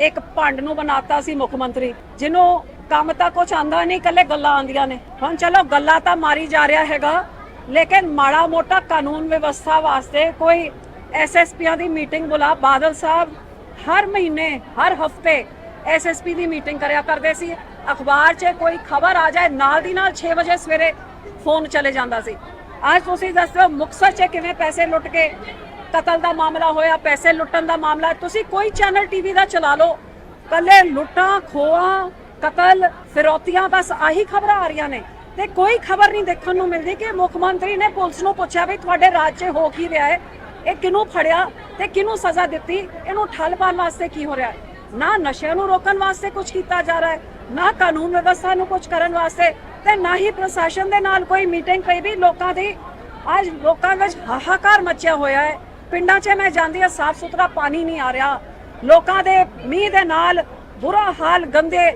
ਇੱਕ ਭੰਡ ਨੂੰ ਬਣਾਤਾ ਸੀ ਮੁੱਖ ਮੰਤਰੀ, ਜਿਹਨੂੰ ਕੰਮ ਤਾਂ ਕੁਝ ਆਂਦਾ ਨਹੀਂ ਕੱਲੇ ਗੱਲਾਂ ਆਂਦੀਆਂ ਨੇ। ਹੁਣ ਚਲੋ ਗੱਲਾਂ ਤਾਂ ਮਾਰੀ ਜਾ ਰਿਹਾ ਹੈਗਾ, ਲੇਕਿਨ ਮਾੜਾ ਮੋਟਾ ਕਾਨੂੰਨ ਵਿਵਸਥਾ ਵਾਸਤੇ ਕੋਈ ਐਸਐਸਪੀਆਂ ਦੀ ਮੀਟਿੰਗ ਬੁਲਾ, ਬਾਦਲ ਸਾਹਿਬ ਹਰ ਮਹੀਨੇ, ਹਰ ਹਫ਼ਤੇ ਐਸਐਸਪੀ ਦੀ ਮੀਟਿੰਗ ਕਰਿਆ ਕਰਦੇ ਸੀ। ਅਖਬਾਰ 'ਚ ਕੋਈ ਖਬਰ ਆ ਜਾਏ, ਨਾਲ ਦੀ ਨਾਲ 6 ਵਜੇ ਸਵੇਰੇ ਫੋਨ ਚਲੇ ਜਾਂਦਾ ਸੀ। ਅੱਜ ਤੁਸੀਂ ਦੱਸੋ ਮੁਕਤਸਰ 'ਚ ਕਿਵੇਂ ਪੈਸੇ ਲੁੱਟ ਕੇ ਕਤਲ ਦਾ ਮਾਮਲਾ ਹੋਇਆ, ਪੈਸੇ ਲੁੱਟਣ ਦਾ ਮਾਮਲਾ, ਤੁਸੀਂ ਕੋਈ ਚੈਨਲ ਟੀਵੀ ਦਾ ਚਲਾ ਲਓ। ਕੱਲੇ ਲੁੱਟਾਂ ਖੋਆਂ ਕਤਲ, ਫਿਰੌਤੀਆਂ, ਬਸ ਆਹੀ ਖਬਰਾਂ ਆ ਰਹੀਆਂ ਨੇ। ਤੇ ਕੋਈ ਖਬਰ ਨਹੀਂ ਦੇਖਣ ਨੂੰ ਮਿਲਦੀ ਕਿ ਮੁੱਖ ਮੰਤਰੀ ਨੇ ਪੁਲਿਸ ਨੂੰ ਪੁੱਛਿਆ ਵੀ ਤੁਹਾਡੇ ਰਾਜ 'ਚ ਹੋ ਕੀ ਰਿਹਾ ਹੈ? ਇਹ ਕਿਹਨੂੰ ਫੜਿਆ ਤੇ ਕਿਹਨੂੰ ਸਜ਼ਾ ਦਿੱਤੀ? ਇਹਨੂੰ ਠੱਲ ਪਾਉਣ ਵਾਸਤੇ ਕੀ ਹੋ ਰਿਹਾ ਨਾ ਨਸ਼ਿਆਂ ਨੂੰ ਰੋਕਣ ਵਾਸਤੇ ਕੁਝ ਕੀਤਾ ਜਾ ਰਿਹਾ ਹੈ, ਨਾ ਕਾਨੂੰਨ ਵਿਵਸਥਾ ਨੂੰ ਕੁਝ ਕਰਨ ਵਾਸਤੇ ਤੇ ਨਾ ਹੀ ਪ੍ਰਸ਼ਾਸਨ ਦੇ ਨਾਲ ਕੋਈ ਮੀਟਿੰਗ ਪਈ ਵੀ ਲੋਕਾਂ ਦੀ ਅੱਜ ਲੋਕਾਂ ਵਿੱਚ ਹਾਹਾਕਾਰ ਮਚਿਆ ਹੋਇਆ ਹੈ। ਪਿੰਡਾਂ 'ਚ ਮੈਂ ਜਾਂਦੀ ਹਾਂ, ਸਾਫ਼ ਸੁਥਰਾ ਪਾਣੀ ਨਹੀਂ ਆ ਰਿਹਾ। ਲੋਕਾਂ ਦੇ ਮੀਂਹ ਦੇ ਨਾਲ ਬੁਰਾ ਹਾਲ, ਗੰਦੇ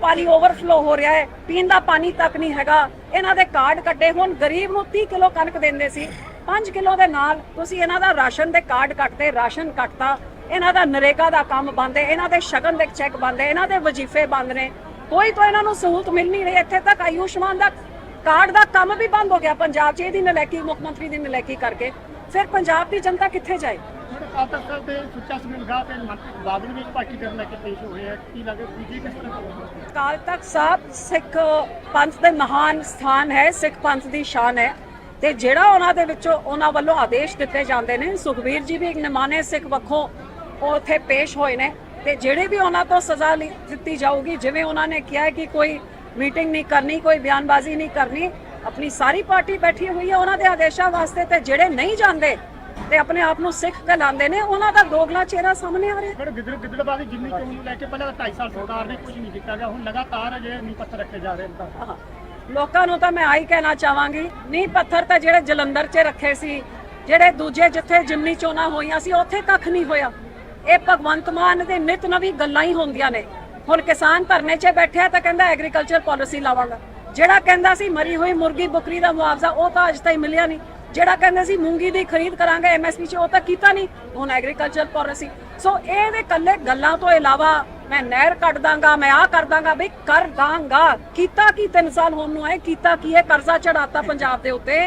ਪਾਣੀ ਓਵਰਫਲੋ ਹੋ ਰਿਹਾ ਹੈ। ਪੀਣ ਦਾ ਪਾਣੀ ਤੱਕ ਨਹੀਂ ਹੈਗਾ। ਇਹਨਾਂ ਦੇ ਕਾਰਡ ਕੱਟੇ। ਹੁਣ ਗਰੀਬ ਨੂੰ 30 ਕਿਲੋ ਕਣਕ ਦਿੰਦੇ ਸੀ। 5 ਕਿਲੋ ਦੇ ਨਾਲ ਤੁਸੀਂ ਇਹਨਾਂ ਦਾ ਰਾਸ਼ਨ ਦੇ ਕਾਰਡ ਕੱਟਦੇ, ਰਾਸ਼ਨ ਕੱਟਤਾ। ਇਹਨਾਂ ਦਾ ਨਰੇਗਾ ਦਾ ਕੰਮ ਬੰਦ ਹੈ। ਇਹਨਾਂ ਦੇ ਸ਼ਗਨ ਦੇ ਚੈੱਕ ਬੰਦ ਹੈ। ਇਹਨਾਂ ਦੇ ਵਜ਼ੀਫੇ ਬੰਦ ਨੇ। ਕੋਈ ਤਾਂ ਇਹਨਾਂ ਨੂੰ ਸਹੂਲਤ ਮਿਲ ਨਹੀਂ ਰਹੀ। ਇੱਥੇ ਤੱਕ ਆਯੁਸ਼ਮਾਨ ਦਾ ਕਾਰਡ ਦਾ ਕੰਮ ਵੀ ਬੰਦ ਹੋ ਗਿਆ ਪੰਜਾਬ 'ਚ। ਇਹਦੀ ਨਲੈਕੀ ਮੁੱਖ ਮੰਤਰੀ ਦੀ ਨਲੈਕੀ ਕਰਕੇ। ਫਿਰ ਪੰਜਾਬ ਦੀ ਜਨਤਾ ਕਿੱਥੇ ਜਾਏ? ਜਿਹੜੇ ਕਾਤਲ ਸਾਹਿਬ ਦੇ ਸੁੱਚਾ ਸਿੰਘ ਲਗਾ ਤੇ ਮਨਪ੍ਰੀਤ ਬਾਦਲ ਵੀ ਪਾਰਟੀ ਕਰਨ ਲੈ ਕੇ ਪੇਸ਼ ਹੋਏ ਆ। ਕੀ ਲੱਗੇ ਬੀਜੇਪੀ ਕਿਸ ਤਰ੍ਹਾਂ ਕਰੇਗੀ? ਅਕਾਲ ਤਖਤ ਸਾਹਿਬ ਸਿੱਖ ਪੰਥ ਦੇ ਮਹਾਨ ਸਥਾਨ ਹੈ ਸਿੱਖ ਪੰਥ ਦੀ ਸ਼ਾਨ ਹੈ। ਤੇ ਜਿਹੜਾ ਉਹਨਾਂ ਦੇ ਵਿੱਚੋਂ ਉਹਨਾਂ ਵੱਲੋਂ ਆਦੇਸ਼ ਦਿੱਤੇ ਜਾਂਦੇ ਨੇ ਸੁਖਬੀਰ ਜੀ ਵੀ ਇੱਕ ਨਿਮਾਨੇ ਸਿੱਖ ਵੱਖੋਂ ਉਹ ਉੱਥੇ ਪੇਸ਼ ਹੋਏ ਨੇ। ਤੇ ਜਿਹੜੇ ਵੀ ਉਹਨਾਂ ਤੋਂ ਸਜ਼ਾ ਦਿੱਤੀ ਜਾਊਗੀ ਜਿਵੇਂ ਉਹਨਾਂ ਨੇ ਕਿਹਾ ਕਿ ਕੋਈ ਮੀਟਿੰਗ ਨਹੀਂ ਕਰਨੀ ਕੋਈ ਬਿਆਨਬਾਜ਼ੀ ਨਹੀਂ ਕਰਨੀ ਆਪਣੀ ਸਾਰੀ ਪਾਰਟੀ ਬੈਠੀ ਹੋਈ ਹੈ ਉਹਨਾਂ ਦੇ ਆਦੇਸ਼ਾਂ ਵਾਸਤੇ ਤੇ ਜਿਹੜੇ ਨਹੀਂ ਜਾਂਦੇ ਤੇ ਆਪਣੇ ਆਪ ਨੂੰ ਸਿੱਖ ਕਹਿਲਾਉਂਦੇ ਨੇ ਉਹਨਾਂ ਦਾ ਦੋਗਲਾ ਚਿਹਰਾ ਸਾਹਮਣੇ ਆ ਰਿਹਾ ਗਿੱਦੜ ਗਿੱਦੜਬਾਦੀ ਜਿੰਨੀ ਚੋਣ ਨੂੰ ਲੈ ਕੇ ਪਹਿਲਾਂ 2.5 ਸਾਲ ਸਰਕਾਰ ਨੇ ਕੁਝ ਨਹੀਂ ਕੀਤਾ ਗਿਆ ਹੁਣ ਲਗਾਤਾਰ ਜਿਹੜੇ ਨੀ ਪੱਥਰ ਰੱਖੇ ਜਾ ਰਹੇ ਨੇ। ਲੋਕਾਂ ਨੂੰ ਤਾਂ ਮੈਂ ਆਹੀ ਕਹਿਣਾ ਚਾਹਾਂਗੀ ਨੀ ਪੱਥਰ ਤਾਂ ਜਿਹੜੇ ਜਲੰਧਰ 'ਚ ਰੱਖੇ ਸੀ ਜਿਹੜੇ ਦੂਜੇ ਜਿੱਥੇ ਜਿਮਨੀ ਚੋਣਾਂ ਹੋਈਆਂ ਸੀ ਉੱਥੇ ਕੱਖ ਨਹੀਂ ਹੋਇਆ। ਇਹ ਭਗਵੰਤ ਮਾਨ ਦੇ ਨਿਤ ਨਵੀਂ ਗੱਲਾਂ ਹੀ ਹੁੰਦੀਆਂ ਨੇ। ਹੁਣ ਕਿਸਾਨ ਧਰਨੇ 'ਚ ਬੈਠਿਆ ਤਾਂ ਕਹਿੰਦਾ ਐਗਰੀਕਲਚਰ ਪਾਲਿਸੀ ਲਾਵਾਂਗਾ। ਜਿਹੜਾ ਕਹਿੰਦਾ ਸੀ ਮਰੀ ਹੋਈ ਮੁਰਗੀ ਬੱਕਰੀ ਦਾ ਮੁਆਵਜ਼ਾ ਉਹ ਤਾਂ ਅਜ ਤਾਈਂ ਮਿਲਿਆ ਨਹੀਂ। ਜਿਹੜਾ ਕਹਿੰਦੇ ਸੀ ਮੂੰਗੀ ਦੀ ਖਰੀਦ ਕਰਾਂਗੇ ਐਮਐਸਪੀ 'ਚ, ਉਹ ਤਾਂ ਕੀਤਾ ਨਹੀਂ। ਹੁਣ ਐਗਰੀਕਲਚਰ ਪਾਲਿਸੀ ਸੋ ਇਹਦੇ ਕੱਲੇ ਗੱਲਾਂ ਤੋਂ ਇਲਾਵਾ ਮੈਂ ਨਹਿਰ ਕੱਢ ਦਾਂਗਾ, ਮੈਂ ਆਹ ਕਰ ਦਾਂਗਾ ਵੀ ਕਰ ਦਾਂਗਾ। ਕੀਤਾ ਕੀ 3 ਸਾਲ ਹੋਣ ਨੂੰ ਆਏ, ਕੀਤਾ ਕੀ ਇਹ ਕਰਜ਼ਾ ਚੜਾਤਾ ਪੰਜਾਬ ਦੇ ਉੱਤੇ।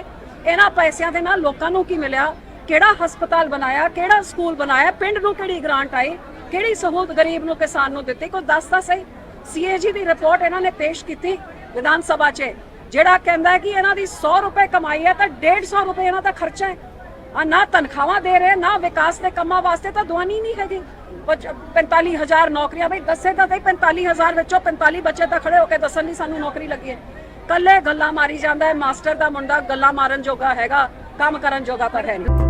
ਇਹਨਾਂ ਪੈਸਿਆਂ ਦੇ ਨਾਲ ਲੋਕਾਂ ਨੂੰ ਕੀ ਮਿਲਿਆ? ਕਿਹੜਾ ਹਸਪਤਾਲ ਬਣਾਇਆ, ਕਿਹੜਾ ਸਕੂਲ ਬਣਾਇਆ, ਪਿੰਡ ਨੂੰ ਕਿਹੜੀ ਗ੍ਰਾਂਟ ਆਈ, ਕਿਹੜੀ ਸਹੂਲਤ ਗਰੀਬ ਨੂੰ ਕਿਸਾਨ ਨੂੰ ਦਿੱਤੀ? ਕੋਈ ਦੱਸ ਤਾਂ ਸਹੀ ਸੀਏਜੀ ਦੀ ਰਿਪੋਰਟ ਇਹਨਾਂ ਨੇ ਪੇਸ਼ ਕੀਤੀ। ਵਿਧਾਨ ਸਭਾ 'ਚ। ਜਿਹੜਾ ਕਹਿੰਦਾ ਕਿ ਇਹਨਾਂ ਦੀ 100 ਰੁਪਏ ਕਮਾਈ ਹੈ ਤਾਂ 150 ਰੁਪਏ ਇਹਨਾਂ ਦਾ ਖਰਚਾ ਹੈ। ਆ ਨਾ ਤਨਖਾਹਾਂ ਦੇ ਰਹੇ, ਨਾ ਵਿਕਾਸ ਦੇ ਕੰਮਾਂ ਵਾਸਤੇ ਤਾਂ ਦਵਾਨੀ ਨਹੀਂ ਹੈਗੀ। 45000 ਨੌਕਰੀਆਂ, ਬਈ ਦੱਸੇ ਤਾਂ ਸਹੀ 45000 ਵਿੱਚੋਂ 45 ਬੱਚੇ ਤਾਂ ਖੜੇ ਹੋ ਕੇ ਦੱਸਣ ਨਹੀਂ ਸਾਨੂੰ ਨੌਕਰੀ ਲੱਗੀ ਹੈ। ਕੱਲੇ ਗੱਲਾਂ ਮਾਰੀ ਜਾਂਦਾ ਹੈ, ਮਾਸਟਰ ਦਾ ਮੁੰਡਾ ਗੱਲਾਂ ਮਾਰਨ ਜੋਗਾ ਹੈਗਾ, ਕੰਮ ਕਰਨ ਜੋਗਾ ਤਾਂ ਹੈ ਨਹੀਂ।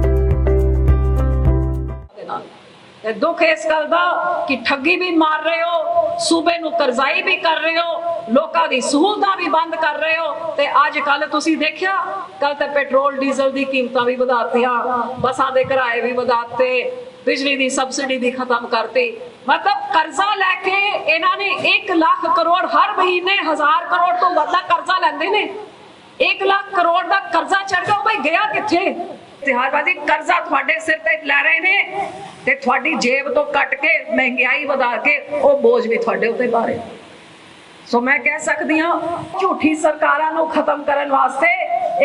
ਦੁੱਖ ਇਸ ਗੱਲ ਦਾ ਕਿ ਠੱਗੀ ਵੀ ਮਾਰ ਰਹੇ ਹੋ, ਸੂਬੇ ਨੂੰ ਕਰਜ਼ਾਈ ਵੀ ਕਰ ਰਹੇ ਹੋ ਲੋਕਾਂ ਦੀ ਸਹੂਲਤਾਂ ਵੀ ਬੰਦ ਕਰ ਰਹੇ ਹੋ ਤੇ ਅੱਜ ਕੱਲ ਤੁਸੀਂ ਦੇਖਿਆ ਕੱਲ ਤੇ ਪੈਟਰੋਲ, ਡੀਜ਼ਲ ਦੀ ਕੀਮਤਾਂ ਵੀ ਵਧਾਤੀਆਂ, ਬੱਸਾਂ ਦੇ ਕਿਰਾਏ ਵੀ ਵਧਾਤੇ, ਬਿਜਲੀ ਦੀ ਸਬਸਿਡੀ ਵੀ ਖਤਮ ਕਰਤੀ। ਮਤਲਬ ਕਰਜ਼ਾ ਲੈ ਕੇ ਇਹਨਾਂ ਨੇ 1 ਲੱਖ ਕਰੋੜ ਹਰ ਮਹੀਨੇ 1000 ਕਰੋੜ ਤੋਂ ਵੱਧ ਦਾ ਕਰਜ਼ਾ ਲੈਂਦੇ ਨੇ। 1 ਲੱਖ ਕਰੋੜ ਦਾ ਕਰਜ਼ਾ ਚੜ ਗਿਆ, ਉਹ ਭਾਈ ਗਿਆ ਕਿੱਥੇ? ਤਿਹਾਰਬਾਦੀ ਕਰਜ਼ਾ ਤੁਹਾਡੇ ਸਿਰ ਤੇ ਲੈ ਰਹੇ ਨੇ ਤੇ ਤੁਹਾਡੀ ਜੇਬ ਤੋਂ ਕੱਟ ਕੇ, ਮਹਿੰਗਾਈ ਵਧਾ ਕੇ, ਉਹ ਬੋਝ ਵੀ ਤੁਹਾਡੇ ਉੱਤੇ ਪਾ ਰਹੇ ਸੋ ਮੈਂ ਕਹਿ ਸਕਦੀ ਹਾਂ, ਝੂਠੀ ਸਰਕਾਰਾਂ ਨੂੰ ਖਤਮ ਕਰਨ ਵਾਸਤੇ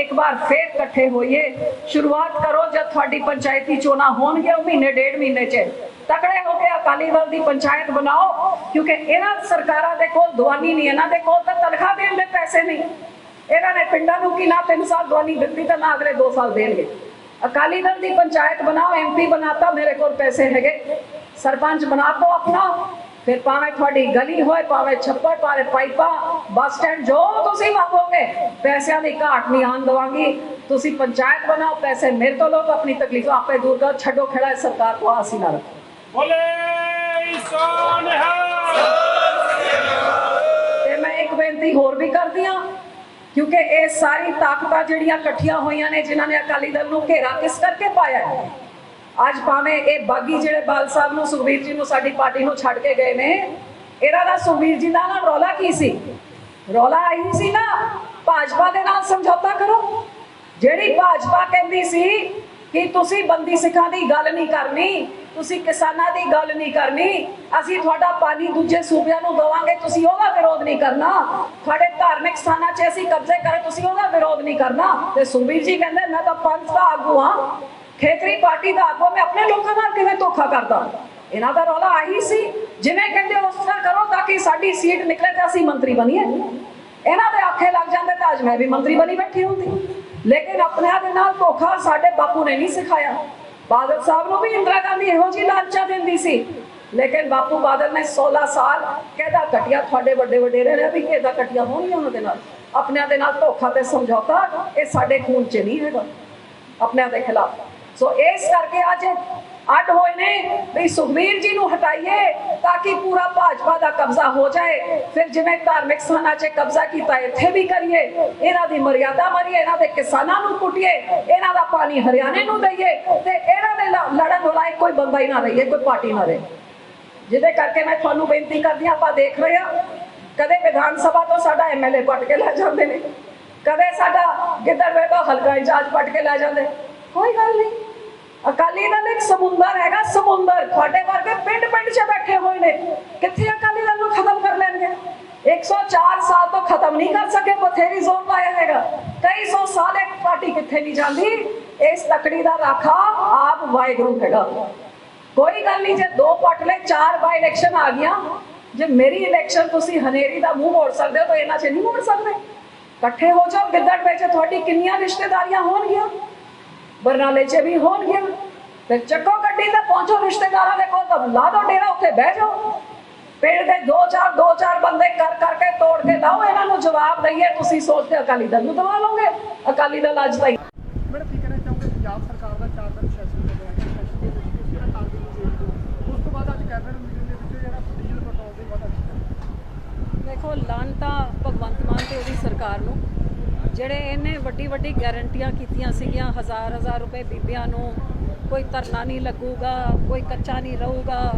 ਇੱਕ ਵਾਰ ਫੇਰ ਇਕੱਠੇ ਹੋਈਏ। ਸ਼ੁਰੂਆਤ ਕਰੋ ਜਦ ਤੁਹਾਡੀ ਪੰਚਾਇਤੀ ਚੋਣਾਂ ਹੋਣਗੀਆਂ ਮਹੀਨੇ, ਡੇਢ ਮਹੀਨੇ ਚ। ਤਕੜੇ ਹੋ ਕੇ ਅਕਾਲੀ ਦਲ ਦੀ ਪੰਚਾਇਤ ਬਣਾਓ, ਕਿਉਂਕਿ ਇਹਨਾਂ ਸਰਕਾਰਾਂ ਦੇ ਕੋਲ ਦਵਾਨੀ ਨਹੀਂ, ਇਹਨਾਂ ਦੇ ਕੋਲ ਤਾਂ ਤਨਖਾਹ ਦੇਣ ਦੇ ਪੈਸੇ ਨਹੀਂ। ਇਹਨਾਂ ਨੇ ਪਿੰਡਾਂ ਨੂੰ ਕਿ ਨਾ 3 ਸਾਲ ਦੁਆਨੀ ਦਿੱਤੀ ਤਾਂ ਨਾ ਅਗਲੇ 2 ਸਾਲ ਦੇਣਗੇ। ਅਕਾਲੀ ਦਲ ਦੀ ਪੰਚਾਇਤ ਬਣਾਓ ਐਮਪੀ ਬਣਾਤਾ, ਮੇਰੇ ਕੋਲ ਪੈਸੇ ਹੈਗੇ। ਸਰਪੰਚ ਬਣਾ ਤੋ ਆਪਣਾ। ਫਿਰ ਭਾਵੇਂ ਤੁਹਾਡੀ ਗਲੀ ਹੋਏ ਭਾਵੇਂ ਛੱਪੜ ਭਾਵੇਂ ਪਾਈਪਾਂ ਬੱਸ ਸਟੈਂਡ ਜੋ ਤੁਸੀਂ ਮੰਗੋਗੇ ਪੈਸਿਆਂ ਦੀ ਘਾਟ ਨਹੀਂ ਆਉਣ ਦਵਾਂਗੀ। ਤੁਸੀਂ ਪੰਚਾਇਤ ਬਣਾਓ ਪੈਸੇ ਮੇਰੇ ਤੋਂ ਤਾਂ ਆਪਣੀ ਤਕਲੀਫ ਆਪੇ ਦੂਰ ਕਰੋ ਛੱਡੋ ਖੇੜਾ ਸਰਕਾਰ ਕੋ ਆਸੀ ਨਾ ਰੱਖੋ। ਬੋਲੇ ਸੋਨਿਹਾ ਤੇ ਮੈਂ ਇੱਕ ਬੇਨਤੀ ਹੋਰ ਵੀ ਕਰਦੀ ਹਾਂ ਕਿਉਂਕਿ ਇਹ ਸਾਰੀ ਤਾਕਤਾਂ ਜਿਹੜੀਆਂ ਇਕੱਠੀਆਂ ਹੋਈਆਂ ਨੇ ਜਿਨ੍ਹਾਂ ਨੇ ਅਕਾਲੀ ਦਲ ਨੂੰ ਘੇਰਾ ਕਿਸ ਕਰਕੇ ਪਾਇਆ ਹੈ? ਅੱਜ ਭਾਵੇਂ ਇਹ ਬਾਗੀ ਜਿਹੜੇ ਬਾਲ ਸਾਹਿਬ ਨੂੰ, ਸੁਖਬੀਰ ਜੀ ਨੂੰ ਸਾਡੀ ਪਾਰਟੀ ਨੂੰ ਛੱਡ ਕੇ ਗਏ ਨੇ, ਇਹਨਾਂ ਦਾ ਸੁਖਬੀਰ ਜੀ ਦਾ ਨਾ ਰੌਲਾ ਕੀ ਸੀ? ਰੌਲਾ ਆਈ ਸੀ ਨਾ, ਭਾਜਪਾ ਦੇ ਨਾਲ ਸਮਝੌਤਾ ਕਰੋ। ਜਿਹੜੀ ਭਾਜਪਾ ਕਹਿੰਦੀ ਸੀ ਕਿ ਤੁਸੀਂ ਬੰਦੀ ਸਿੱਖਾਂ ਦੀ ਗੱਲ ਨਹੀਂ ਕਰਨੀ, ਤੁਸੀਂ ਕਿਸਾਨਾਂ ਦੀ ਗੱਲ ਨਹੀਂ ਕਰਨੀ, ਅਸੀਂ ਤੁਹਾਡਾ ਪਾਣੀ ਦੂਜੇ ਸੂਬਿਆਂ ਨੂੰ ਦਵਾਂਗੇ, ਤੁਸੀਂ ਉਹਦਾ ਵਿਰੋਧ ਨਹੀਂ ਕਰਨਾ। ਤੁਹਾਡੇ ਧਾਰਮਿਕ ਸਥਾਨਾਂ 'ਚ ਅਸੀਂ ਕਬਜ਼ੇ ਕਰੇ, ਤੁਸੀਂ ਉਹਦਾ ਵਿਰੋਧ ਨਹੀਂ ਕਰਨਾ। ਤੇ ਸੁਖਬੀਰ ਜੀ ਕਹਿੰਦੇ, ਮੈਂ ਤਾਂ ਪੰਥ ਦਾ ਆਗੂ ਹਾਂ ਪਾਰਟੀ ਦਾ ਆਗੂ ਮੈਂ ਆਪਣੇ ਲੋਕਾਂ ਨਾਲ ਕਿਵੇਂ ਧੋਖਾ ਕਰਦਾ? ਇਹਨਾਂ ਦਾ ਰੌਲਾ ਆਹੀ ਸੀ, ਜਿਵੇਂ ਕਹਿੰਦੇ ਉਸ ਤਰ੍ਹਾਂ ਕਰੋ ਤਾਂ ਕਿ ਸਾਡੀ ਸੀਟ ਨਿਕਲੇ ਤੇ ਅਸੀਂ ਮੰਤਰੀ ਬਣੀਏ। ਇਹਨਾਂ ਦੇ ਆਖੇ ਲੱਗ ਜਾਂਦੇ ਤਾਂ ਅੱਜ ਮੈਂ ਵੀ ਮੰਤਰੀ ਬਣੀ ਬੈਠੀ ਹੁੰਦੀ। ਲੇਕਿਨ ਆਪਣਿਆਂ ਦੇ ਨਾਲ ਧੋਖਾ ਸਾਡੇ ਬਾਪੂ ਨੇ ਨਹੀਂ ਸਿਖਾਇਆ। ਬਾਦਲ ਸਾਹਿਬ ਨੂੰ ਵੀ ਇੰਦਰਾ ਗਾਂਧੀ ਇਹੋ ਜਿਹੀ ਲਾਲਚਾ ਦਿੰਦੀ ਸੀ। ਲੇਕਿਨ ਬਾਪੂ ਬਾਦਲ ਨੇ 16 ਸਾਲ ਕਿਹਦਾ ਕਟਿਆ ਤੁਹਾਡੇ ਵੱਡੇ ਵਡੇਰੇ ਨੇ ਵੀ ਕਿਹਦਾ ਕਟਿਆ ਹੋਣਗੀਆਂ ਉਹਨਾਂ ਦੇ ਨਾਲ? ਆਪਣਿਆਂ ਦੇ ਨਾਲ ਧੋਖਾ ਤੇ ਸਮਝੌਤਾ, ਇਹ ਸਾਡੇ ਖੂਨ 'ਚ ਨਹੀਂ ਹੈਗਾ। ਆਪਣਿਆਂ ਦੇ ਖਿਲਾਫ। ਸੋ ਇਸ ਕਰਕੇ ਅੱਜ ਅੱਡ ਹੋਏ ਨੇ ਵੀ ਸੁਖਬੀਰ ਜੀ ਨੂੰ ਹਟਾਈਏ ਤਾਂ ਕਿ ਪੂਰਾ ਭਾਜਪਾ ਦਾ ਕਬਜ਼ਾ ਹੋ ਜਾਏ। ਫਿਰ ਜਿਵੇਂ ਧਾਰਮਿਕ ਸਥਾਨਾਂ 'ਚ ਕਬਜ਼ਾ ਕੀਤਾ, ਇੱਥੇ ਵੀ ਕਰੀਏ। ਇਹਨਾਂ ਦੀ ਮਰਿਆਦਾ ਮਾਰੀਏ, ਇਹਨਾਂ ਦੇ ਕਿਸਾਨਾਂ ਨੂੰ ਕੁੱਟੀਏ, ਇਹਨਾਂ ਦਾ ਪਾਣੀ ਹਰਿਆਣੇ ਨੂੰ ਦਈਏ ਤੇ ਇਹਨਾਂ ਦੇ ਲੜਨ ਵਾਲਾ ਕੋਈ ਬੰਦਾ ਹੀ ਨਾ ਰਹੀਏ, ਕੋਈ ਪਾਰਟੀ ਨਾ ਰਹੇ। ਜਿਹਦੇ ਕਰਕੇ ਮੈਂ ਤੁਹਾਨੂੰ ਬੇਨਤੀ ਕਰਦੀ ਹਾਂ, ਆਪਾਂ ਦੇਖ ਰਹੇ ਹਾਂ, ਕਦੇ ਵਿਧਾਨ ਸਭਾ ਤੋਂ ਸਾਡਾ ਐਮਐਲਏ ਪਟ ਕੇ ਲੈ ਜਾਂਦੇ ਨੇ, ਕਦੇ ਸਾਡਾ ਗਿੱਦੜਵੇ ਤੋਂ ਹਲਕਾ ਇੰਚਾਰਜ ਪਟ ਕੇ ਲੈ ਜਾਂਦੇ। ਕੋਈ ਗੱਲ ਨਹੀਂ। ਅਕਾਲੀ ਦਲ ਇੱਕ ਸਮੁੰਦਰ ਹੈਗਾ, ਸਮੁੰਦਰ। ਤੁਹਾਡੇ ਵਰਗੇ ਪਿੰਡ ਪਿੰਡ 'ਚ ਬੈਠੇ ਹੋਏ ਨੇ। ਕਿੱਥੇ ਅਕਾਲੀ ਦਲ ਨੂੰ ਖਤਮ ਕਰ ਲੈਣਗੇ? 104 ਸਾਲ ਤੋਂ ਖਤਮ ਨਹੀਂ ਕਰ ਸਕੇ, ਬਥੇਰੀ ਜ਼ੋਰ ਲਾਇਆ ਹੈਗਾ। ਕਈ ਸੌ ਸਾਲ ਇੱਕ ਪਾਰਟੀ ਕਿੱਥੇ ਨਹੀਂ ਜਾਂਦੀ? ਇਸ ਤਕੜੀ ਦਾ ਰਾਖਾ ਆਪ ਵਾਹਿਗੁਰੂ ਹੈਗਾ। ਕੋਈ ਗੱਲ ਨਹੀਂ, ਜੇ ਦੋ ਪਟਲੇ ਚਾਰ ਬਾਈ ਇਲੈਕਸ਼ਨ ਆ ਗਿਆ ਜੇ ਮੇਰੀ ਇਲੈਕਸ਼ਨ ਤੁਸੀਂ ਹਨੇਰੀ ਦਾ ਮੂੰਹ ਮੋੜ ਸਕਦੇ ਹੋ, ਤਾਂ ਇਹਨਾਂ 'ਚ ਨਹੀਂ ਮੋੜ ਸਕਦੇ। ਇਕੱਠੇ ਹੋ ਜਾਓ, ਗਿੱਦੜ ਵਿੱਚ ਤੁਹਾਡੀ ਕਿੰਨੀਆਂ ਰਿਸ਼ਤੇਦਾਰੀਆਂ ਹੋਣਗੀਆਂ? ਬਰਨਾਲੇ 'ਚ ਵੀ ਹੋਣਗੀਆਂ ਫਿਰ ਚੱਕੋ ਗੱਡੀ ਤੇ ਪਹੁੰਚੋ ਰਿਸ਼ਤੇਦਾਰਾਂ ਦੇ ਕੋਲ ਤਾਂ ਲਾ ਦੋ ਡੇਰਾ ਉੱਥੇ ਬਹਿ ਜਾਓ। ਪਿੰਡ ਦੇ ਦੋ ਚਾਰ ਦੋ ਚਾਰ ਬੰਦੇ ਕਰ ਕਰਕੇ ਤੋੜ ਕੇ ਲਾਓ ਇਹਨਾਂ ਨੂੰ ਜਵਾਬ ਦਈਏ ਤੁਸੀਂ ਸੋਚਦੇ ਅਕਾਲੀ ਦਲ ਨੂੰ ਦਵਾ ਲਓਗੇ? ਅਕਾਲੀ ਦਲ ਅੱਜ ਤਾਈਂ ਮੈਡਮ ਕੀ ਕਹਿਣਾ ਚਾਹੋਗੇ? ਪੰਜਾਬ ਸਰਕਾਰ ਦਾ ਚਾਰ ਦਿਨ ਸੈਸ਼ਨ ਹੋ ਗਿਆ ਹੈ ਸੈਸ਼ਨ ਦੇ ਵਿੱਚ ਤੁਸੀਂ ਜਿਹੜਾ ਕਾਂਗਰਸ ਨੂੰ ਜੇਲ੍ਹ ਤੋਂ ਉਸ ਤੋਂ ਬਾਅਦ ਅੱਜ ਕੈਬਨਿਟ ਮੀਟਿੰਗ ਦੇ ਵਿੱਚ ਜਿਹੜਾ ਡੀਜ਼ਲ ਪੈਟਰੋਲ ਦੇ ਵਾਧਾ ਕੀਤਾ ਦੇਖੋ ਲਾਨ ਤਾਂ ਭਗਵੰਤ ਮਾਨ ਤੇ ਉਹਦੀ ਸਰਕਾਰ ਨੂੰ। ਜਿਹੜੇ ਇਹਨੇ ਵੱਡੀ ਵੱਡੀ ਗਾਰੰਟੀਆਂ ਕੀਤੀਆਂ ਸੀਗੀਆਂ, ਹਜ਼ਾਰ ਹਜ਼ਾਰ ਰੁਪਏ ਬੀਬੀਆਂ ਨੂੰ, ਕੋਈ ਧਰਨਾ ਨਹੀਂ ਲੱਗੂਗਾ, ਕੋਈ ਕੱਚਾ ਨਹੀਂ ਰਹੂਗਾ।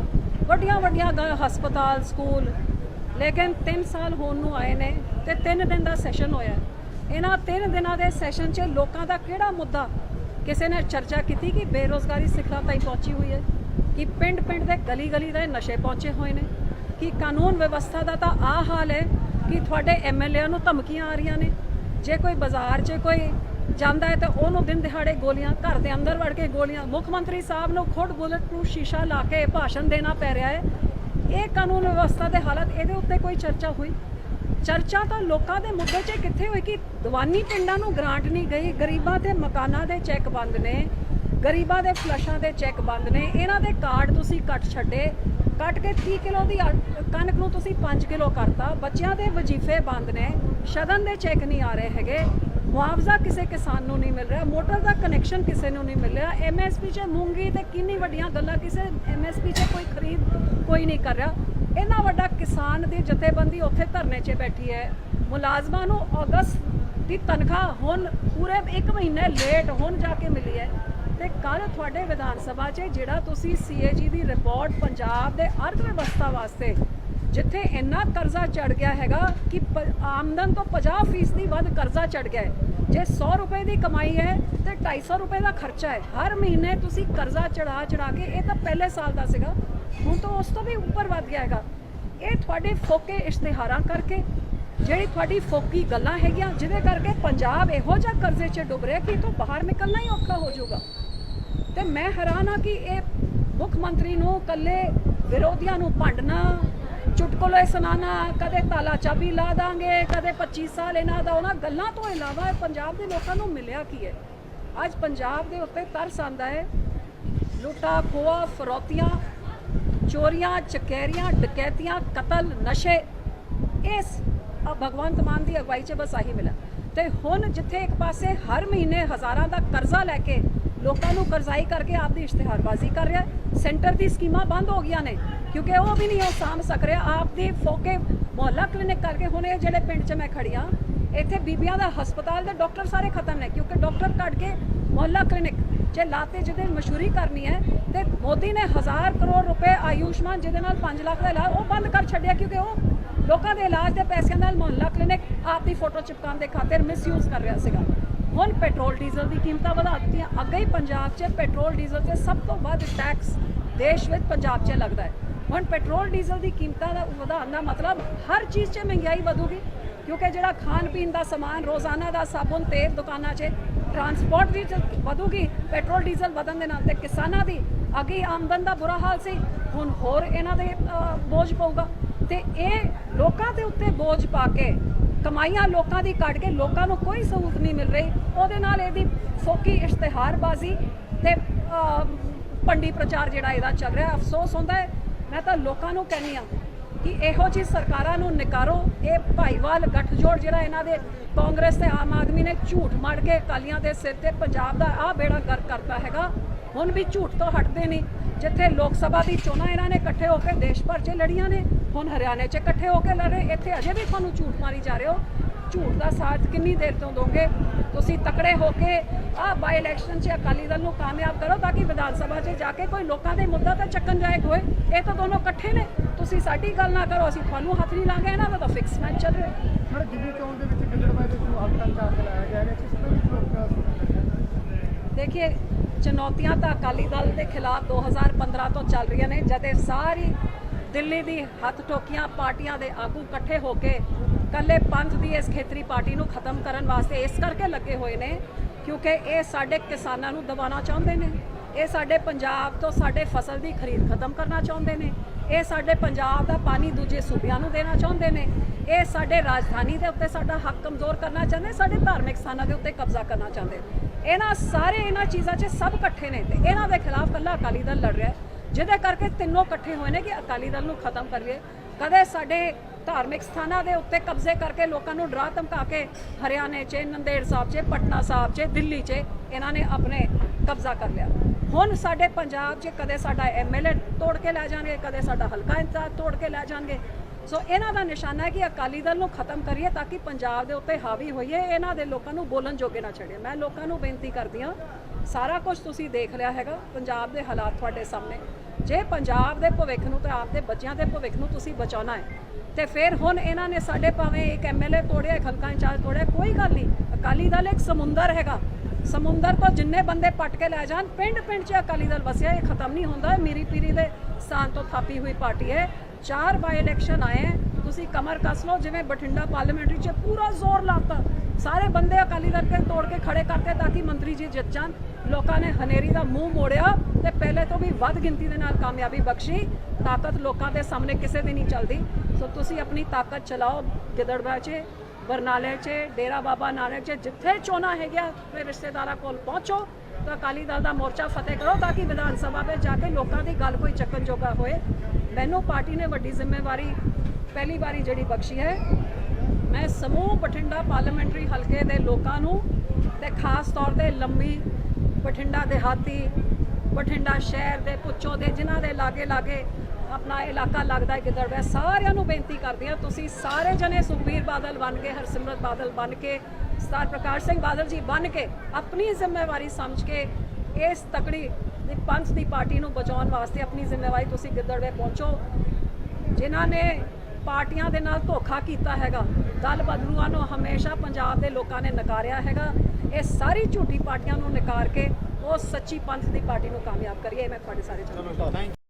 ਵੱਡੀਆਂ ਵੱਡੀਆਂ ਗ- ਹਸਪਤਾਲ, ਸਕੂਲ, ਲੇਕਿਨ 3 ਸਾਲ ਹੋਣ ਨੂੰ ਆਏ ਨੇ ਤੇ 3 ਦਿਨ ਦਾ ਸੈਸ਼ਨ ਹੋਇਆ। ਇਹਨਾਂ 3 ਦਿਨਾਂ ਦੇ ਸੈਸ਼ਨ 'ਚ ਲੋਕਾਂ ਦਾ ਕਿਹੜਾ ਮੁੱਦਾ? ਕਿਸੇ ਨੇ ਚਰਚਾ ਕੀਤੀ ਕਿ ਬੇਰੋਜ਼ਗਾਰੀ ਸਿਖਰਾਂ ਤਾਈਂ ਪਹੁੰਚੀ ਹੋਈ ਹੈ? ਕਿ ਪਿੰਡ ਪਿੰਡ ਦੇ ਗਲੀ ਗਲੀ ਦੇ ਨਸ਼ੇ ਪਹੁੰਚੇ ਹੋਏ ਨੇ? ਕਿ ਕਾਨੂੰਨ ਵਿਵਸਥਾ ਦਾ ਤਾਂ ਆ ਹਾਲ ਹੈ ਕਿ ਤੁਹਾਡੇ ਐਮਐਲਏ ਨੂੰ ਧਮਕੀਆਂ ਆ ਰਹੀਆਂ ਨੇ? ਜੇ ਕੋਈ ਬਾਜ਼ਾਰ 'ਚ ਕੋਈ ਜਾਂਦਾ ਹੈ ਤਾਂ ਉਹਨੂੰ ਦਿਨ ਦਿਹਾੜੇ ਗੋਲੀਆਂ, ਘਰ ਦੇ ਅੰਦਰ ਵੜ ਕੇ ਗੋਲੀਆਂ। ਮੁੱਖ ਮੰਤਰੀ ਸਾਹਿਬ ਨੂੰ ਖੁਦ ਬੁਲਟ ਪ੍ਰੂਫ ਸ਼ੀਸ਼ਾ ਲਾ ਕੇ ਭਾਸ਼ਣ ਦੇਣਾ ਪੈ ਰਿਹਾ ਹੈ। ਇਹ ਕਾਨੂੰਨ ਵਿਵਸਥਾ ਦੇ ਹਾਲਤ, ਇਹਦੇ ਉੱਤੇ ਕੋਈ ਚਰਚਾ ਹੋਈ? ਚਰਚਾ ਤਾਂ ਲੋਕਾਂ ਦੇ ਮੁੱਦੇ 'ਚ ਕਿੱਥੇ ਹੋਈ ਕਿ ਦਵਾਨੀ ਪਿੰਡਾਂ ਨੂੰ ਗ੍ਰਾਂਟ ਨਹੀਂ ਗਈ? ਗਰੀਬਾਂ ਦੇ ਮਕਾਨਾਂ ਦੇ ਚੈੱਕ ਬੰਦ ਨੇ। ਗਰੀਬਾਂ ਦੇ ਫਲਸ਼ਾਂ ਦੇ ਚੈੱਕ ਬੰਦ ਨੇ। ਇਹਨਾਂ ਦੇ ਕਾਰਡ ਤੁਸੀਂ ਕੱਟ ਛੱਡੇ। ਕੱਟ ਕੇ 30 ਕਿਲੋ ਦੀ ਆ- ਕਣਕ ਨੂੰ ਤੁਸੀਂ 5 ਕਿਲੋ ਕਰਤਾ। ਬੱਚਿਆਂ ਦੇ ਵਜ਼ੀਫੇ ਬੰਦ ਨੇ। ਸ਼ਗਨ ਦੇ ਚੈੱਕ ਨਹੀਂ ਆ ਰਹੇ ਹੈਗੇ। ਮੁਆਵਜ਼ਾ ਕਿਸੇ ਕਿਸਾਨ ਨੂੰ ਨਹੀਂ ਮਿਲ ਰਿਹਾ। ਮੋਟਰ ਦਾ ਕਨੈਕਸ਼ਨ ਕਿਸੇ ਨੂੰ ਨਹੀਂ ਮਿਲ ਰਿਹਾ। ਐਮਐਸਪੀ 'ਚ ਮੂੰਗੀ ਤੇ ਕਿੰਨੀ ਵੱਡੀਆਂ ਗੱਲਾਂ ਕਿਸੇ ਐਮਐਸਪੀ 'ਚ ਕੋਈ ਖਰੀਦ ਕੋਈ ਨਹੀਂ ਕਰ ਰਿਹਾ। ਇੰਨਾ ਵੱਡਾ ਕਿਸਾਨ ਦੀ ਜਥੇਬੰਦੀ ਉੱਥੇ ਧਰਨੇ 'ਚ ਬੈਠੀ ਹੈ। ਮੁਲਾਜ਼ਮਾਂ ਨੂੰ ਅਗਸਤ ਦੀ ਤਨਖਾਹ ਹੁਣ ਪੂਰੇ 1 ਮਹੀਨੇ ਲੇਟ ਹੁਣ ਜਾ ਕੇ ਮਿਲੀ ਹੈ। ਤੇ ਕੱਲ ਤੁਹਾਡੇ ਵਿਧਾਨ ਸਭਾ 'ਚ ਜਿਹੜਾ ਤੁਸੀਂ ਸੀਏਜੀ ਦੀ ਰਿਪੋਰਟ ਪੰਜਾਬ ਦੇ ਅਰਥ ਵਿਵਸਥਾ ਵਾਸਤੇ, ਜਿੱਥੇ ਇੰਨਾ ਕਰਜ਼ਾ ਚੜ ਗਿਆ ਹੈਗਾ ਕਿ ਆਮਦਨ ਤੋਂ 50% ਦੀ ਵੱਧ ਕਰਜ਼ਾ ਚੜ ਗਿਆ ਹੈ। ਜੇ 100 ਰੁਪਏ ਦੀ ਕਮਾਈ ਹੈ ਤੇ 250 ਰੁਪਏ ਦਾ ਖਰਚਾ ਹੈ। ਹਰ ਮਹੀਨੇ ਤੁਸੀਂ ਕਰਜ਼ਾ ਚੜਾ ਚੜਾ ਕੇ, ਇਹ ਤਾਂ ਪਹਿਲੇ ਸਾਲ ਦਾ ਸੀਗਾ, ਹੁਣ ਤਾਂ ਉਸ ਤੋਂ ਵੀ ਉੱਪਰ ਵੱਧ ਗਿਆ ਹੈਗਾ। ਇਹ ਤੁਹਾਡੇ ਫੋਕੇ ਇਸ਼ਤਿਹਾਰਾਂ ਕਰਕੇ, ਜਿਹੜੀ ਤੁਹਾਡੀ ਫੋਕੀ ਗੱਲਾਂ ਹੈਗੀਆਂ, ਜਿਹਦੇ ਕਰਕੇ ਪੰਜਾਬ ਇਹੋ ਜਿਹਾ ਕਰਜ਼ੇ 'ਚ ਡੁੱਬ ਰਿਹਾ ਕਿ ਇਹ ਤੋਂ ਬਾਹਰ ਨਿਕਲਣਾ ਹੀ ਔਖਾ ਹੋ ਜਾਊਗਾ। ਤੇ ਮੈਂ ਹੈਰਾਨ ਆ ਕਿ ਇਹ ਮੁੱਖ ਮੰਤਰੀ ਨੂੰ ਕੱਲੇ ਵਿਰੋਧੀਆਂ ਨੂੰ ਭੰਡਣਾ, ਚੁਟਕਲੇ ਸੁਣਾਣਾ ਕਦੇ ਤਾਲਾ ਚਾਬੀ ਲਾ ਦਾਂਗੇ, ਕਦੇ 25 ਸਾਲ ਇਹਨਾਂ ਦਾ ਉਹਨਾਂ ਗੱਲਾਂ ਤੋਂ ਇਲਾਵਾ ਪੰਜਾਬ ਦੇ ਲੋਕਾਂ ਨੂੰ ਮਿਲਿਆ ਕੀ ਹੈ? ਅੱਜ ਪੰਜਾਬ ਦੇ ਉੱਤੇ ਤਰਸ ਆਂਦਾ ਹੈ। ਲੁੱਟਾ ਖੋਆ ਫਰੋਤੀਆਂ, ਚੋਰੀਆਂ, ਚਕੈਰੀਆਂ, ਡਕੈਤੀਆਂ, ਕਤਲ, ਨਸ਼ੇ, ਇਸ ਭਗਵੰਤ ਮਾਨ ਦੀ ਅਗਵਾਈ 'ਚ ਬਸ ਆਹੀ ਮਿਲਾ ਤੇ ਹੁਣ ਜਿੱਥੇ ਇੱਕ ਪਾਸੇ ਹਰ ਮਹੀਨੇ ਹਜ਼ਾਰਾਂ ਦਾ ਕਰਜ਼ਾ ਲੈ ਕੇ ਲੋਕਾਂ ਨੂੰ ਕਰਜ਼ਾਈ ਕਰਕੇ ਆਪਦੀ ਇਸ਼ਤਿਹਾਰਬਾਜ਼ੀ ਕਰ ਰਿਹਾ ਸੈਂਟਰ ਦੀ ਸਕੀਮਾਂ ਬੰਦ ਹੋ ਗਈਆਂ ਨੇ, ਕਿਉਂਕਿ ਉਹ ਵੀ ਨਹੀਂ ਉਹ ਸਾਂਭ ਸਕ ਰਿਹਾ। ਆਪਦੀ ਫੋਕੇ ਮੁਹੱਲਾ ਕਲੀਨਿਕ ਕਰਕੇ ਹੁਣ ਇਹ ਜਿਹੜੇ ਪਿੰਡ 'ਚ ਮੈਂ ਖੜੀ ਹਾਂ, ਇੱਥੇ ਬੀਬੀਆਂ ਦਾ ਹਸਪਤਾਲ ਦੇ ਡਾਕਟਰ ਸਾਰੇ ਖਤਮ ਨੇ, ਕਿਉਂਕਿ ਡਾਕਟਰ ਕੱਢ ਕੇ ਮੁਹੱਲਾ ਕਲੀਨਿਕ ਜੇ ਲਾਤੇ ਜਿਹਦੇ ਮਸ਼ਹੂਰੀ ਕਰਨੀ ਹੈ, ਤੇ ਮੋਦੀ ਨੇ ਹਜ਼ਾਰ ਕਰੋੜ ਰੁਪਏ ਆਯੁਸ਼ਮਾਨ ਜਿਹਦੇ ਨਾਲ 5 ਲੱਖ ਦਾ ਇਲਾਜ ਉਹ ਬੰਦ ਕਰ ਛੱਡਿਆ, ਕਿਉਂਕਿ ਉਹ ਲੋਕਾਂ ਦੇ ਇਲਾਜ ਦੇ ਪੈਸਿਆਂ ਨਾਲ ਮੁਹੱਲਾ ਕਲੀਨਿਕ ਆਪਦੀ ਫੋਟੋ ਚਿਪਕਾਉਣ ਦੇ ਖਾਤਰ ਮਿਸਯੂਜ਼ ਕਰ ਰਿਹਾ ਸੀਗਾ। ਹੁਣ ਪੈਟਰੋਲ ਡੀਜ਼ਲ ਦੀ ਕੀਮਤਾਂ ਵਧਾ ਦਿੱਤੀਆਂ ਅੱਗੇ ਹੀ ਪੰਜਾਬ 'ਚ ਪੈਟਰੋਲ ਡੀਜ਼ਲ ਤੇ ਸਭ ਤੋਂ ਵੱਧ ਟੈਕਸ ਦੇਸ਼ ਵਿੱਚ ਪੰਜਾਬ 'ਚ ਲੱਗਦਾ ਹੈ। ਹੁਣ ਪੈਟਰੋਲ ਡੀਜ਼ਲ ਦੀ ਕੀਮਤਾਂ ਦਾ ਵਧਾਉਣ ਦਾ ਮਤਲਬ ਹਰ ਚੀਜ਼ 'ਚ ਮਹਿੰਗਾਈ ਵਧੂਗੀ, ਕਿਉਂਕਿ ਜਿਹੜਾ ਖਾਣ ਪੀਣ ਦਾ ਸਮਾਨ, ਰੋਜ਼ਾਨਾ ਦਾ ਸਾਬੁਨ, ਤੇਲ ਦੁਕਾਨਾਂ 'ਚ ਟਰਾਂਸਪੋਰਟ ਵੀ ਜਦ ਵਧੂਗੀ, ਪੈਟਰੋਲ ਡੀਜ਼ਲ ਵਧਣ ਦੇ ਨਾਲ ਤੇ ਕਿਸਾਨਾਂ ਦੀ ਅੱਗੇ ਆਮਦਨ ਦਾ ਬੁਰਾ ਹਾਲ ਸੀ। ਹੁਣ ਹੋਰ ਇਹਨਾਂ ਦੇ ਬੋਝ ਪਊਗਾ। ਤੇ ਇਹ ਲੋਕਾਂ ਦੇ ਉੱਤੇ ਬੋਝ ਪਾ ਕੇ ਕਮਾਈਆਂ ਲੋਕਾਂ ਦੀ ਕੱਢ ਕੇ ਲੋਕਾਂ ਨੂੰ ਕੋਈ ਸਹੂਲਤ ਨਹੀਂ ਮਿਲ ਰਹੀ। ਉਹਦੇ ਨਾਲ ਇਹਦੀ ਫੋਕੀ ਇਸ਼ਤਿਹਾਰਬਾਜ਼ੀ ਤੇ ਅਹ, ਪੰਡੀ ਪ੍ਰਚਾਰ ਜਿਹੜਾ ਇਹਦਾ ਚੱਲ ਰਿਹਾ ਅਫਸੋਸ ਹੁੰਦਾ ਹੈ। ਮੈਂ ਤਾਂ ਲੋਕਾਂ ਨੂੰ ਕਹਿੰਦੀ ਆ ਕਿ ਇਹੋ ਜਿਹੀ ਸਰਕਾਰਾਂ ਨੂੰ ਨਿਕਾਰੋ। ਇਹ ਭਾਈਵਾਲ ਗੱਠਜੋੜ ਜਿਹੜਾ ਇਹਨਾਂ ਦੇ ਕਾਂਗਰਸ ਤੇ ਆਮ ਆਦਮੀ ਨੇ ਝੂਠ ਮਾਰ ਕੇ ਅਕਾਲੀਆਂ ਦੇ ਸਿਰ ਤੇ ਪੰਜਾਬ ਦਾ ਆ ਬੇੜਾ ਗਰਕ ਕਰਤਾ ਹੈਗਾ। ਹੁਣ ਵੀ ਝੂਠ ਤੋਂ ਹਟਦੇ ਨਹੀਂ। ਜਿੱਥੇ ਲੋਕ ਸਭਾ ਦੀ ਚੋਣਾਂ ਇਹਨਾਂ ਨੇ ਇਕੱਠੇ ਹੋ ਕੇ ਦੇਸ਼ ਭਰ 'ਚ ਲੜੀਆਂ ਨੇ ਹੁਣ ਹਰਿਆਣੇ 'ਚ ਇਕੱਠੇ ਹੋ ਕੇ ਲੜ ਰਹੇ। ਇੱਥੇ ਅਜੇ ਵੀ ਤੁਹਾਨੂੰ ਝੂਠ ਮਾਰੀ ਜਾ ਰਹੇ ਹੋ। ਝੂਠ ਦਾ ਸਾਥ ਕਿੰਨੀ ਦੇਰ ਤੋਂ ਦੋਗੇ? ਤੁਸੀਂ ਤਕੜੇ ਹੋ ਕੇ ਆ ਬਾਈ ਇਲੈਕਸ਼ਨ 'ਚ ਅਕਾਲੀ ਦਲ ਨੂੰ ਕਾਮਯਾਬ ਕਰੋ ਤਾਂ ਕਿ ਵਿਧਾਨ ਸਭਾ 'ਚ ਜਾ ਕੇ ਕੋਈ ਲੋਕਾਂ ਦੇ ਮੁੱਦਾ ਤੇ ਚੱਕਣ ਜਾਇਕ ਹੋਏ। ਇਹ ਤਾਂ ਦੋਨੋਂ ਇਕੱਠੇ ਨੇ। ਤੁਸੀਂ ਸਾਡੀ ਗੱਲ ਨਾ ਕਰੋ ਅਸੀਂ ਤੁਹਾਨੂੰ ਹੱਥ ਨਹੀਂ ਲਾਂਗੇ। ਇਹਨਾਂ ਦਾ ਤਾਂ ਫਿਕਸ ਮੈਚ ਚੱਲ ਰਿਹਾ। ਸਰ ਦਿੱਲੀ ਚੋਣ ਦੇ ਵਿੱਚ ਗਿੱਦੜਬਾਈ ਦੇ ਨੂੰ ਹਲਕਾ ਚਾਰਜ ਲਾਇਆ ਗਿਆ ਹੈ ਕਿਸ ਤਰ੍ਹਾਂ ਦੀ ਲੋਕ ਦੇਖिए ਚੁਣੌਤੀਆਂ ਤਾਂ ਅਕਾਲੀ ਦਲ ਦੇ ਖਿਲਾਫ 2015 ਤੋਂ ਚੱਲ ਰਹੀਆਂ ਨੇ। ਜਦ ਇਹ ਸਾਰੀ ਦਿੱਲੀ ਦੀ ਹੱਥ ਟੋਕੀਆਂ ਪਾਰਟੀਆਂ ਦੇ ਆਗੂ ਇਕੱਠੇ ਹੋ ਕੇ ਕੱਲੇ ਪੰਥ ਦੀ ਇਸ ਖੇਤਰੀ ਪਾਰਟੀ ਨੂੰ ਖਤਮ ਕਰਨ ਵਾਸਤੇ ਇਸ ਕਰਕੇ ਲੱਗੇ ਹੋਏ ਨੇ, ਕਿਉਂਕਿ ਇਹ ਸਾਡੇ ਕਿਸਾਨਾਂ ਨੂੰ ਦਬਾਉਣਾ ਚਾਹੁੰਦੇ ਨੇ। ਇਹ ਸਾਡੇ ਪੰਜਾਬ ਤੋਂ ਸਾਡੇ ਫਸਲ ਦੀ ਖਰੀਦ ਖਤਮ ਕਰਨਾ ਚਾਹੁੰਦੇ ਨੇ। ਇਹ ਸਾਡੇ ਪੰਜਾਬ ਦਾ ਪਾਣੀ ਦੂਜੇ ਸੂਬਿਆਂ ਨੂੰ ਦੇਣਾ ਚਾਹੁੰਦੇ ਨੇ। ਇਹ ਸਾਡੇ ਰਾਜਧਾਨੀ ਦੇ ਉੱਤੇ ਸਾਡਾ ਹੱਕ ਕਮਜ਼ੋਰ ਕਰਨਾ ਚਾਹੁੰਦੇ, ਸਾਡੇ ਧਾਰਮਿਕ ਸਥਾਨਾਂ ਦੇ ਉੱਤੇ ਕਬਜ਼ਾ ਕਰਨਾ ਚਾਹੁੰਦੇ। ਇਹਨਾਂ ਸਾਰੇ ਇਹਨਾਂ ਚੀਜ਼ਾਂ 'ਚ ਸਭ ਇਕੱਠੇ ਨੇ ਤੇ ਇਹਨਾਂ ਦੇ ਖਿਲਾਫ ਕੱਲਾ ਅਕਾਲੀ ਦਲ ਲੜ ਰਿਹਾ ਹੈ। ਜਿਹਦੇ ਕਰਕੇ ਤਿੰਨੋਂ ਇਕੱਠੇ ਹੋਏ ਨੇ ਕਿ ਅਕਾਲੀ ਦਲ ਨੂੰ ਖਤਮ ਕਰੀਏ। ਕਦੇ ਸਾਡੇ ਧਾਰਮਿਕ ਸਥਾਨਾਂ ਦੇ ਉੱਤੇ ਕਬਜ਼ੇ ਕਰਕੇ ਲੋਕਾਂ ਨੂੰ ਡਰਾ ਧਮਕਾ ਕੇ ਹਰਿਆਣੇ 'ਚ, ਨੰਦੇੜ ਸਾਹਿਬ 'ਚ, ਪਟਨਾ ਸਾਹਿਬ 'ਚ, ਦਿੱਲੀ 'ਚ ਇਹਨਾਂ ਨੇ ਆਪਣੇ ਕਬਜ਼ਾ ਕਰ ਲਿਆ। ਹੁਣ ਸਾਡੇ ਪੰਜਾਬ 'ਚ ਕਦੇ ਸਾਡਾ ਐਮਐਲਏ ਤੋੜ ਕੇ ਲੈ ਜਾਣਗੇ, ਕਦੇ ਸਾਡਾ ਹਲਕਾ ਇੰਚਾਰਜ ਤੋੜ ਕੇ ਲੈ ਜਾਣਗੇ। ਸੋ ਇਹਨਾਂ ਦਾ ਨਿਸ਼ਾਨਾ ਹੈ ਕਿ ਅਕਾਲੀ ਦਲ ਨੂੰ ਖਤਮ ਕਰੀਏ ਤਾਂ ਕਿ ਪੰਜਾਬ ਦੇ ਉੱਤੇ ਹਾਵੀ ਹੋਈਏ, ਇਹਨਾਂ ਦੇ ਲੋਕਾਂ ਨੂੰ ਬੋਲਣ ਜੋਗੇ ਨਾ ਛੱਡੇ ਮੈਂ ਲੋਕਾਂ ਨੂੰ ਬੇਨਤੀ ਕਰਦੀ ਹਾਂ, ਸਾਰਾ ਕੁਝ ਤੁਸੀਂ ਦੇਖ ਲਿਆ ਹੈਗਾ, ਪੰਜਾਬ ਦੇ ਹਾਲਾਤ ਤੁਹਾਡੇ ਸਾਹਮਣੇ। ਜੇ ਪੰਜਾਬ ਦੇ ਭਵਿੱਖ ਨੂੰ ਤੇ ਆਪਦੇ ਬੱਚਿਆਂ ਦੇ ਭਵਿੱਖ ਨੂੰ ਤੁਸੀਂ ਬਚਾਉਣਾ ਹੈ, ਤੇ ਫਿਰ ਹੁਣ ਇਹਨਾਂ ਨੇ ਸਾਡੇ ਭਾਵੇਂ ਇੱਕ ਐਮਐਲਏ ਤੋੜਿਆ, ਇੱਕ ਹਲਕਾ ਇੰਚਾਰਜ ਤੋੜਿਆ, ਕੋਈ ਗੱਲ ਨਹੀਂ। ਅਕਾਲੀ ਦਲ ਇੱਕ ਸਮੁੰਦਰ ਹੈਗਾ। ਸਮੁੰਦਰ ਤੋਂ ਜਿੰਨੇ ਬੰਦੇ ਪੱਟ ਕੇ ਲੈ ਜਾਣ ਪਿੰਡ ਪਿੰਡ 'ਚ ਅਕਾਲੀ ਦਲ ਵਸਿਆ, ਇਹ ਖਤਮ ਨਹੀਂ ਹੁੰਦਾ। ਇਹ ਮੇਰੀ ਪੀਰੀ ਦੇ ਸਥਾਨ ਤੋਂ ਥਾਪੀ ਹੋਈ ਪਾਰਟੀ ਹੈ। ਚਾਰ ਬਾਈ ਇਲੈਕਸ਼ਨ ਆਏ ਤੁਸੀਂ ਕਮਰ ਕੱਸ ਲਓ, ਜਿਵੇਂ ਬਠਿੰਡਾ ਪਾਰਲੀਮੈਂਟਰੀ 'ਚ ਪੂਰਾ ਜ਼ੋਰ ਲਾਤਾ। ਸਾਰੇ ਬੰਦੇ ਅਕਾਲੀ ਦਲ ਕੇ ਤੋੜ ਕੇ ਖੜੇ ਕਰਤੇ ਤਾਂ ਕਿ ਮੰਤਰੀ ਜੀ ਜਿੱਤ ਜਾਣ। ਲੋਕਾਂ ਨੇ ਹਨੇਰੀ ਦਾ ਮੂੰਹ ਮੋੜਿਆ ਤੇ ਪਹਿਲੇ ਤੋਂ ਵੀ ਵੱਧ ਗਿਣਤੀ ਦੇ ਨਾਲ ਕਾਮਯਾਬੀ ਬਖਸ਼ੀ। ਤਾਕਤ ਲੋਕਾਂ ਦੇ ਸਾਹਮਣੇ ਕਿਸੇ ਦੀ ਨਹੀਂ ਚੱਲਦੀ। ਸੋ ਤੁਸੀਂ ਆਪਣੀ ਤਾਕਤ ਚਲਾਓ ਗਿੱਦੜਵਾ 'ਚ, ਬਰਨਾਲੇ 'ਚ, ਡੇਰਾ ਬਾਬਾ ਨਾਨਕ 'ਚ, ਜਿੱਥੇ ਚੋਣਾ ਹੈਗਾ ਆਪਣੇ ਰਿਸ਼ਤੇਦਾਰਾਂ ਕੋਲ ਪਹੁੰਚੋ। ਤਾਂ ਅਕਾਲੀ ਦਲ ਦਾ ਮੋਰਚਾ ਫਤਿਹ ਕਰੋ ਤਾਂ ਕਿ ਵਿਧਾਨ ਸਭਾ ਵਿੱਚ ਜਾ ਕੇ ਲੋਕਾਂ ਦੀ ਗੱਲ ਕੋਈ ਚੱਕਣ ਜੋਗਾ ਹੋਏ। ਮੈਨੂੰ ਪਾਰਟੀ ਨੇ ਵੱਡੀ ਜ਼ਿੰਮੇਵਾਰੀ, ਪਹਿਲੀ ਵਾਰੀ ਜਿਹੜੀ ਬਖਸ਼ੀ ਹੈ। ਮੈਂ ਸਮੂਹ ਬਠਿੰਡਾ ਪਾਰਲੀਮੈਂਟਰੀ ਹਲਕੇ ਦੇ ਲੋਕਾਂ ਨੂੰ ਤੇ ਖਾਸ ਤੌਰ ਤੇ ਲੰਮੀ ਬਠਿੰਡਾ ਦਿਹਾਤੀ ਬਠਿੰਡਾ ਸ਼ਹਿਰ ਦੇ ਪੁੱਚੋ ਦੇ, ਜਿਨ੍ਹਾਂ ਦੇ ਲਾਗੇ ਲਾਗੇ ਆਪਣਾ ਇਲਾਕਾ ਲੱਗਦਾ ਹੈ ਗਿੱਦੜਵੇ ਸਾਰਿਆਂ ਨੂੰ ਬੇਨਤੀ ਕਰਦੀ ਹਾਂ, ਤੁਸੀਂ ਸਾਰੇ ਜਣੇ ਸੁਖਬੀਰ ਬਾਦਲ ਬਣ ਕੇ, ਹਰਸਿਮਰਤ ਬਾਦਲ ਬਣ ਕੇ ਸਤਾਰ ਪ੍ਰਕਾਸ਼ ਸਿੰਘ ਬਾਦਲ ਜੀ ਬਣ ਕੇ ਆਪਣੀ ਜ਼ਿੰਮੇਵਾਰੀ ਸਮਝ ਕੇ ਇਸ ਤਕੜੀ ਦੀ ਪੰਥ ਦੀ ਪਾਰਟੀ ਨੂੰ ਬਚਾਉਣ ਵਾਸਤੇ ਆਪਣੀ ਜ਼ਿੰਮੇਵਾਰੀ ਤੁਸੀਂ ਗਿੱਦੜਵੇ ਪਹੁੰਚੋ। ਜਿਨ੍ਹਾਂ ਨੇ ਪਾਰਟੀਆਂ ਦੇ ਨਾਲ ਧੋਖਾ ਕੀਤਾ ਹੈਗਾ, ਦਲ ਬਦਲੂਆਂ ਨੂੰ ਹਮੇਸ਼ਾ ਪੰਜਾਬ ਦੇ ਲੋਕਾਂ ਨੇ ਨਕਾਰਿਆ ਹੈਗਾ। ਇਹ ਸਾਰੀ ਝੂਠੀ ਪਾਰਟੀਆਂ ਨੂੰ ਨਕਾਰ ਕੇ ਉਹ ਸੱਚੀ ਪੰਥ ਦੀ ਪਾਰਟੀ ਨੂੰ ਕਾਮਯਾਬ ਕਰੀਏ ਮੈਂ ਤੁਹਾਡੇ ਸਾਰੇ ਚਾਹੁੰਦੀ